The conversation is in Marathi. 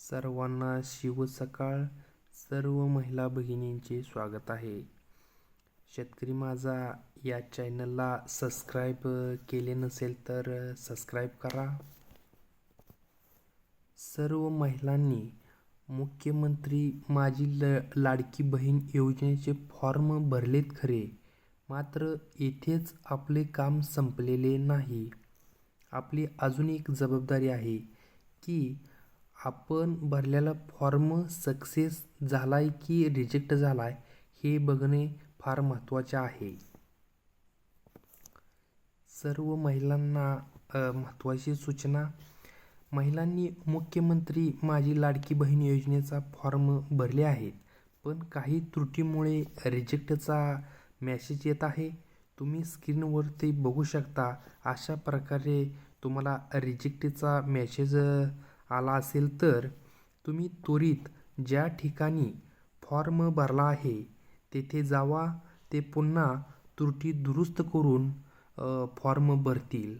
सर्वांना शिवसकाळ सर्व महिला भगिनींचे स्वागत आहे. शेतकरी माझा या चॅनलला सबस्क्राईब केले नसेल तर सबस्क्राईब करा. सर्व महिलांनी मुख्यमंत्री माझी ल लाडकी बहीण योजनेचे फॉर्म भरलेत खरे मात्र येथेच आपले काम संपलेले नाही. आपली अजून एक जबाबदारी आहे की आपण भरलेला फॉर्म सक्सेस झाला आहे की रिजेक्ट झाला आहे हे बघणे फार महत्त्वाचे आहे. सर्व महिलांना महत्त्वाची सूचना. महिलांनी मुख्यमंत्री माझी लाडकी बहीण योजनेचा फॉर्म भरले आहेत पण काही त्रुटीमुळे रिजेक्टचा मॅसेज येत आहे. तुम्ही स्क्रीनवरती बघू शकता. अशा प्रकारे तुम्हाला रिजेक्टचा मॅसेज आला असेल तर तुम्ही त्वरित ज्या ठिकाणी फॉर्म भरला आहे तेथे जावा ते पुन्हा त्रुटी दुरुस्त करून फॉर्म भरतील.